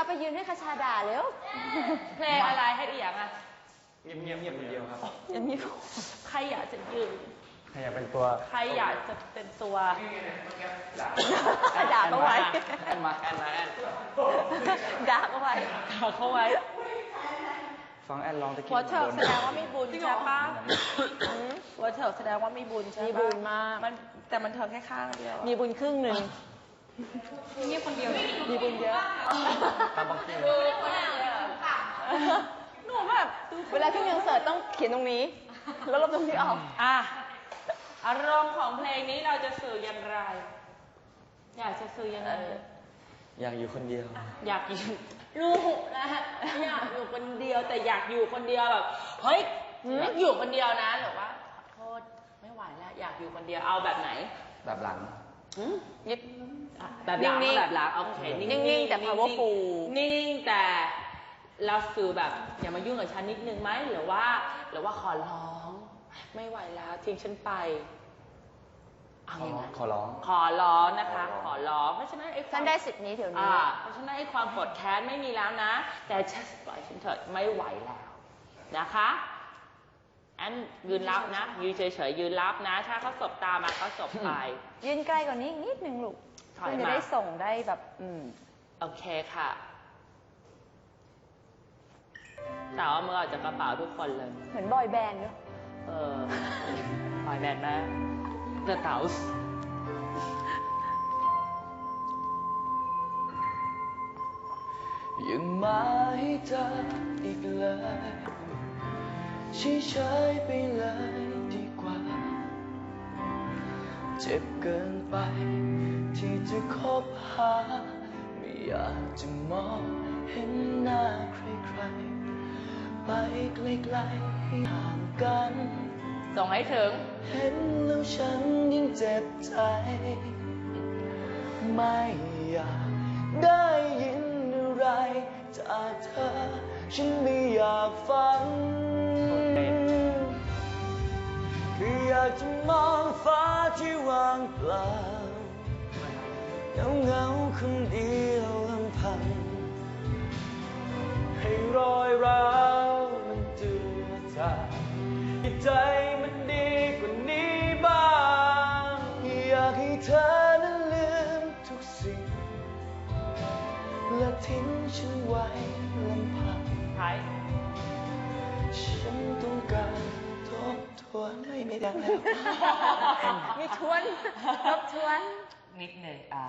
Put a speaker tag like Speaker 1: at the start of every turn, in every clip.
Speaker 1: เอาไปยืนให้คาชาด่าเร็ว
Speaker 2: เพลงอะไรให้อีหยังอะ
Speaker 3: เงียบเงียบเงียบคนเดียวครับ
Speaker 1: ยังมี
Speaker 2: ใครอยากจะยืน
Speaker 3: ใครอยากเป็นตัว
Speaker 2: ใครอยากจะเป็นตัว
Speaker 1: ด่าเขาไว้
Speaker 3: แอนมาแอนมาแอน
Speaker 1: ด่าเขาไว้
Speaker 2: ด่าเขาไว้
Speaker 3: ฟังแอนร้องตะกี้
Speaker 2: หัวเถิกแสดงว่ามีบุญใช่ปะ
Speaker 1: อืม
Speaker 2: หัวเถิกแสดงว่ามีบุญใช่ปะ
Speaker 1: มีบุญมาก
Speaker 2: นแต่มันเถิกแค่ข้างเดียวอะ
Speaker 1: มีบุญครึ่งหนึ่ง
Speaker 2: เงียบคนเดียว
Speaker 1: มีบุญเยอะ
Speaker 3: ตามบางที
Speaker 2: หนูแบบ
Speaker 1: เวลาขึ้นคอนเสิร์ตต้องเขียนตรงนี้ แล้วลบตรงนี้ออก
Speaker 2: อะอารมณ์ของเพลงนี้เราจะสื่ออย่างไร อยากจะสื่อยังไง
Speaker 3: อยากอยู่คนเดียว
Speaker 2: อยากอยู่ลูกนะฮะอยากอยู่คนเดียวแต่อยากอยู่คนเดียวแบบเฮ้ย
Speaker 1: หืม
Speaker 2: อยากอยู่คนเดียวนะหรือว่าขอโทษไม่ไหวแล้วอยากอยู่คนเดียวเอาแบบไหน
Speaker 3: แบบหลัง
Speaker 2: หืม
Speaker 1: ยึด
Speaker 2: อะแบบหลัง
Speaker 1: นิ่งๆ
Speaker 2: แบบหลังโอเคนิ่งๆ
Speaker 1: นิ่งๆแต่ powerful
Speaker 2: นิ่งๆแต่เราสื่อแบบอย่ามายุ่งกับฉันนิดนึงไหมหรือว่า หรือว่าขอร้อง ไม่ไหวแล้วทิ้งฉันไปเอา
Speaker 3: ขอ
Speaker 2: ยัง
Speaker 3: ร้อ
Speaker 2: ไง
Speaker 3: งขอร้อง
Speaker 2: ขอร้องนะคะ
Speaker 3: ข
Speaker 2: ข
Speaker 3: อ
Speaker 2: อ
Speaker 3: ร้
Speaker 2: ร้
Speaker 3: อ
Speaker 2: องงเพราะฉะนั้นไอ้ควา
Speaker 1: ท่าน
Speaker 2: ม
Speaker 1: ได้สิทธิ์นี้เดี๋ยวนี้
Speaker 2: อ่าเพราะฉะนั้นไอ้ความโกรธแค้นไม่มีแล้วนะ แต่ฉันปล่อยฉันเถิดไม่ไหวแล้วนะคะ อันยืนรับนะ ยืนเฉยๆยืนรับนะ ถ้าเขาสบตามาเขาสบไป
Speaker 1: ยืนใกล้กว่านี้อีกนิดนึงลูก
Speaker 2: ถอย
Speaker 1: เพื่อจะ
Speaker 2: มา
Speaker 1: ได้ส่งได้แบบ อืม
Speaker 2: โอเคค่ะสาวเอามือออกจากกระเป๋าทุกคนเลย
Speaker 1: เหมือนบอยแบนด์เนอะ
Speaker 2: เออปล่อยแบนนะเดอะเต๋า
Speaker 3: อย่ามาให้เธออีกเลย เฉยๆไปเลยดีกว่า เจ็บเกินไป ที่จะคบหา ไม่อยากจะมองเห็นหน้าใครๆ ไปไกลๆให้ห่างกัน
Speaker 2: ส่งให้ถึง
Speaker 3: เห็นแล้วฉันยิ่งเจ็บใจ ไม่อยากได้ยินอะไรจากเธอ ฉันไม่อยากฟังากจะมองฟ้าที่ว่างเปล่าเงาเงาคนเดียวลำพัง ให้รอยร้าวมันเจือจางให้ใจ บทวนไม่ไม่ได้แล้ว
Speaker 1: มีทวนทบทวน
Speaker 2: นิดหนึ่งอ่า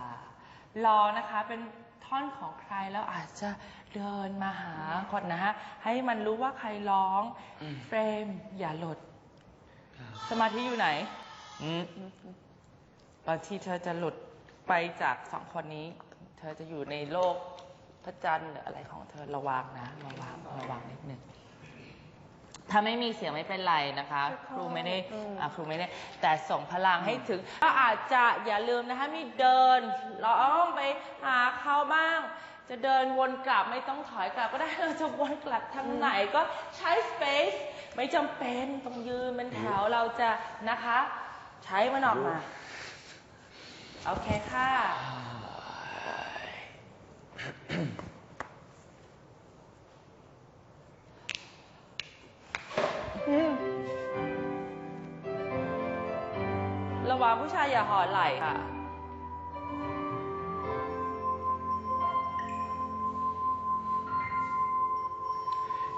Speaker 2: รอนะคะเป็นท่อนของใครแล้วอาจจะเดินมาหาก่อนนะฮะ ให้มันรู้ว่าใครร้อง
Speaker 3: อืม
Speaker 2: เฟรมอย่าหลด สมาธิอยู่ไหน
Speaker 3: อืม
Speaker 2: บางทีเธอจะหลุดไปจากสองคนนี้ เธอจะอยู่ในโลกพระจันทร์หรืออะไรของเธอระวังนะ ระวังระวังนิดนึง ถ้าไม่มีเสียงไม่เป็นไรนะคะ ครูไม่ได้
Speaker 1: อืม
Speaker 2: อะครูไม่ได้ แต่ส่งพลังให้ถึง ก็อาจจะอย่าลืมนะคะมีเดินร้องไปหาเขาบ้าง จะเดินวนกลับไม่ต้องถอยกลับก็ได้เราจะวนกลับทางไหนก็ใช้ space ไม่จำเป็นต้องยืนเป็นแถวเราจะนะคะ ใช้มันออกมาโอเคค่ะ วังผู้ชายอย่าห่อไหล่ค่ะ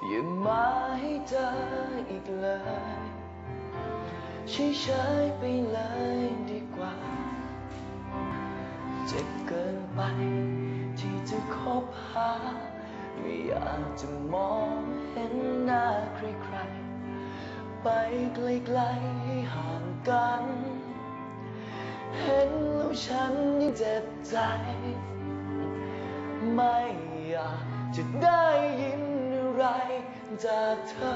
Speaker 3: อย่ามาให้เธออีกเลยเฉยๆไปเลยดีกว่า เจ็บเกินไป ที่จะคบหา ไม่อยากจะมองเห็นหน้าใครๆไปไกลๆให้ห่างกัน เห็นแล้วฉันยิ่งเจ็บใจ ไม่อยากจะได้ยินอะไรจากเธอ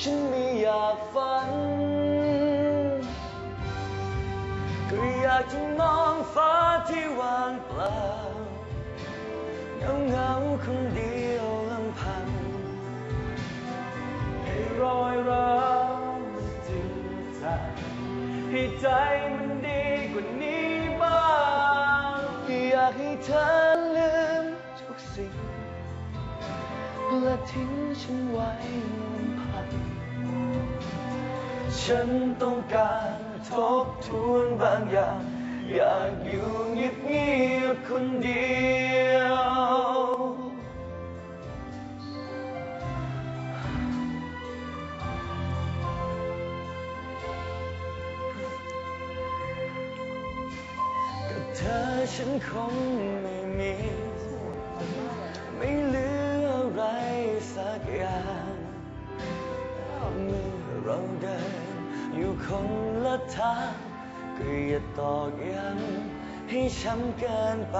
Speaker 3: ฉันไม่อยากฟังก็อยากจะมองฟ้าที่ว่างเปล่าเงาเงาคนเดียวลำพังให้รอยร้าวมันเจือจให้ใจมัน ทิ้งฉันไว้ลำพังฉันต้องการทบทวนบางอย่าง อยากอยู่เงียบๆคนเดียว กับเธอฉันคงไม่มี คนละทางก็อย่าตอกย้ำให้ช้ำเกินไป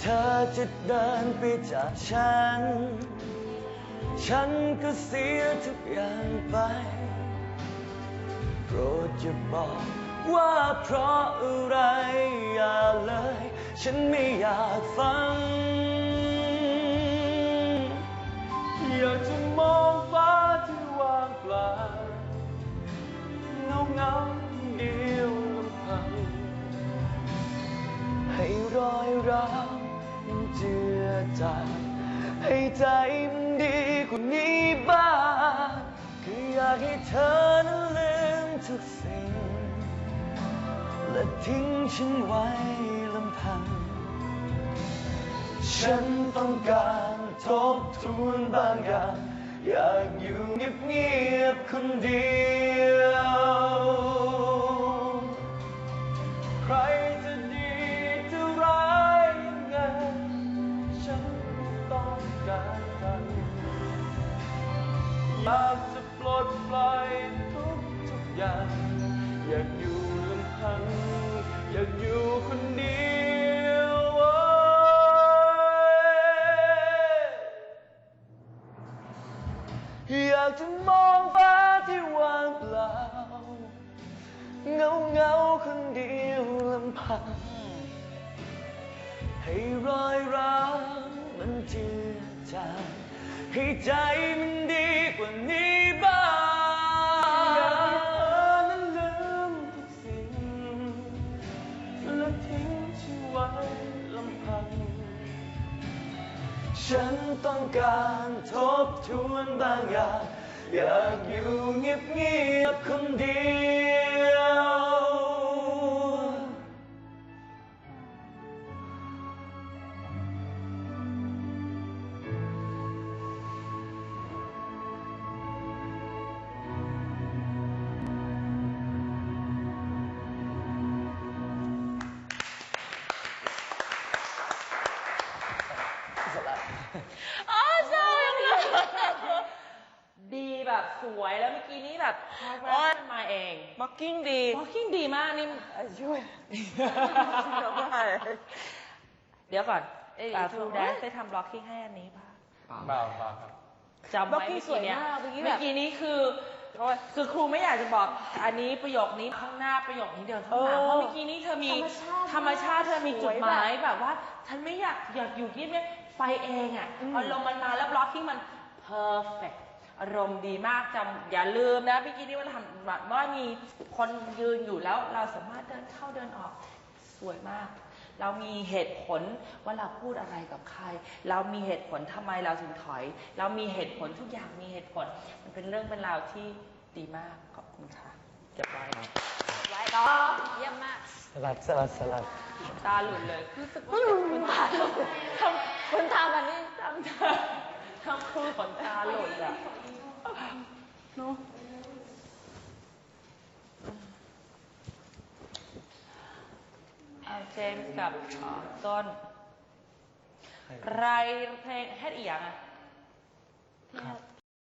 Speaker 3: เธอจะเดินไปจากฉัน ฉันก็เสียทุกอย่างไป โปรดอย่าบอกว่าเพราะอะไรอย่าเลย ฉันไม่อยากฟัง อยากจะมองฟ้าที่ว่างเปล่า รอยร้าวมันเจือจางให้ใจมันดีกว่านี้บ้างคืออยากให้เธอนั้นลืมทุกสิ่ง และทิ้งฉันไว้ลำพัง ฉันต้องการทบทวนบางอย่าง อยากอยู่เงียบๆคนเดียว ใคร อยากจะปลดปล่อยทุกทุกอย่าง อยากอยู่ลำพัง อยากอยู่คนเดียวโอ้ยอยากจะมองฟ้าที่ว่างเปล่า เงาเงาคนเดียวลำพัง ให้รอยร้าวมันเจือจาง ให้ใจมันดีกว่านี้บ้างอยากให้เธอนั้นลืมทุกสิ่งและทิ้งฉันไว้ลำพัง ฉันต้องการทบทวนบางอย่างอยากอยู่เงียบๆคนเดีย
Speaker 2: ว เมื่อกี้นี้แบบพาร์ทแรปมันมาเอง
Speaker 1: บ็อกกิ้งดี
Speaker 2: วอลกิ้งดีมากนี่
Speaker 1: ช่วย
Speaker 2: เดี๋ยวก่อน
Speaker 1: เอ้ย
Speaker 2: อ่า
Speaker 1: ถู
Speaker 2: ทู
Speaker 1: ก
Speaker 2: แดนได้ทำบล็อกกิ้งให้อันนี้ป่ะ
Speaker 3: เปล่าเปล่าครับ
Speaker 2: จำไว้
Speaker 1: blocking
Speaker 2: เมื่อกี้เนี้ย
Speaker 1: สวยมากเมื่อกี้แบบ
Speaker 2: เมื่อกี้นี้คือคือครูไม่อยากจะบอก อันนี้ประโยคนี้ข้างหน้าประโยคนี้เดินข้างหลัง
Speaker 1: เออ
Speaker 2: เพราะเมื่อกี้นี้เธอมี
Speaker 1: ธรรมชาติ
Speaker 2: ธรรมชาติเธอมี
Speaker 1: สวย
Speaker 2: จุดหมาย
Speaker 1: แบบ
Speaker 2: แบบว่า ฉันไม่อยากอยากอยู่ที่เนี่ยไปเองอะ
Speaker 1: อืม
Speaker 2: พอลมมันมาแล้วบล็อกกิ้งมัน perfect อารมณ์ดีมากจำอย่าลืมนะเมื่อกี้นี้ว่าทำแบบว่ามีคนยืนอยู่แล้วเราสามารถเดินเข้าเดินออกสวยมาก เรามีเหตุผลว่าเราพูดอะไรกับใคร เรามีเหตุผลทำไมเราถึงถอย เรามีเหตุผลทุกอย่างมีเหตุผล มันเป็นเรื่องเป็นราวที่ดีมากขอบคุณค่ะเก็บไว้
Speaker 1: ไว้ต่อเยี่ยมมาก
Speaker 3: สลัดสลัดสลัด
Speaker 2: ตาหลุดเลยรู้สึกว่า
Speaker 1: คุณตาทำคุณทำอันนี้ทำ
Speaker 2: ทำทำครู ขนตาหลุดอะเนาะเอาเจมส์กับอ่าต้น ใครเพลงเฮ็ดอีหยังอะ
Speaker 3: ครับ